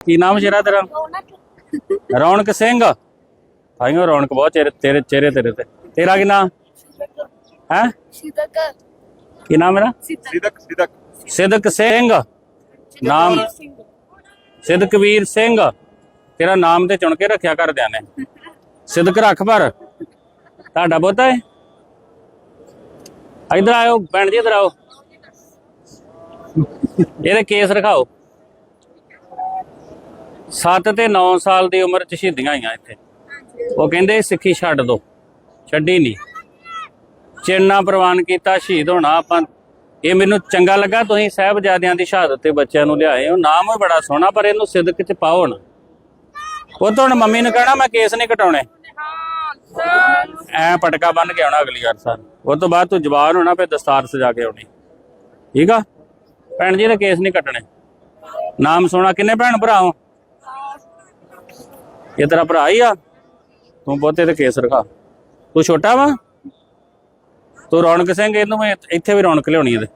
ਕੀ ਨਾਮ ਸ਼ੇਰਾ ਤੇਰਾ? ਰੌਣਕ। ਸਿੰਘ। ਭਾਈਓ ਰੌਣਕ ਬਹੁਤ ਚਿਹਰੇ ਤੇਰੇ ਚਿਹਰੇ ਤੇਰੇ ਤੇ। ਤੇਰਾ ਕੀ ਨਾਮ? ਹੈ? ਸਿਦਕ। ਕੀ ਨਾਮ ਮੇਰਾ? ਸਿਦਕ ਸਿਦਕ। ਸਿਦਕ ਸਿੰਘ। ਨਾਮ ਸਿਦਕਵੀਰ ਸਿੰਘ। ਤੇਰਾ ਨਾਮ ਤੇ ਚੁਣ ਕੇ ਰੱਖਿਆ ਕਰਦਿਆਂ ਨੇ। ਸਿਦਕ ਰੱਖ ਪਰ। ਤੁਹਾਡਾ ਬੋਤਾ ਹੈ? ਇਧਰ ਆਓ ਭੈਣ ਜੀ ਇਧਰ ਆਓ। ਇਹਦੇ ਕੇਸ ਰਖਾਓ। 7 ਤੇ 9 ਸਾਲ ਦੀ ਉਮਰ ਚ ਸ਼ਹੀਦੀਆਂ ਆਈਆਂ ਇੱਥੇ। ਉਹ ਕਹਿੰਦੇ ਸਿੱਖੀ ਛੱਡ ਦੋ, ਛੱਡੀ ਨਹੀਂ ਚਿੰਨਾ ਪ੍ਰਵਾਨ ਕੀਤਾ, ਸ਼ਹੀਦ ਹੋਣਾ ਆਪਾਂ। ਇਹ ਮੈਨੂੰ ਚੰਗਾ ਲੱਗਾ, ਤੁਸੀਂ ਸਾਹਿਬਜ਼ਾਦਿਆਂ ਦੀ ਸ਼ਹਾਦਤ ਤੇ ਬੱਚਿਆਂ ਨੂੰ ਲਿਆਏ ਹੋ। ਨਾਮ ਵੀ ਬੜਾ ਸੋਹਣਾ, ਪਰ ਇਹਨੂੰ ਸਿਦਕ ਚ ਪਾਓ ਨਾ। ਉਹ ਤਾਂ ਮੰਮੀ ਨੂੰ ਕਹਿਣਾ, ਮੈਂ ਕੇਸ ਨਹੀਂ ਕਟਾਉਣੇ। ਐ ਪਟਕਾ ਬੰਨ ਕੇ ਆਉਣਾ ਅਗਲੀ ਵਾਰ ਸਰ। ਉਹ ਤੋਂ ਬਾਅਦ ਤੂੰ ਜਵਾਨ ਹੋਣਾ, ਫਿਰ ਦਸਤਾਰ ਸਜਾ ਕੇ ਆਉਣੀ। ਠੀਕ ਆ? ਭੈਣ ਜੀ ਦੇ ਕੇਸ ਨਹੀਂ ਕੱਟਣੇ। ਨਾਮ ਸੋਹਣਾ, ਕਿੰਨੇ ਭੈਣ ਭਰਾ ਹੋ? ਇਹ ਤੇਰਾ ਭਰਾ ਹੀ ਆ? ਤੂੰ ਬਹੁਤੇ ਤੇ ਕੇਸ ਰਖਾ। ਤੂੰ ਛੋਟਾ ਵਾ? ਤੂੰ ਰੌਣਕ ਸਿੰਘ, ਇਹਨੂੰ ਮੈਂ ਇੱਥੇ ਵੀ ਰੌਣਕ ਲਿਆਉਣੀ ਇਹਦੇ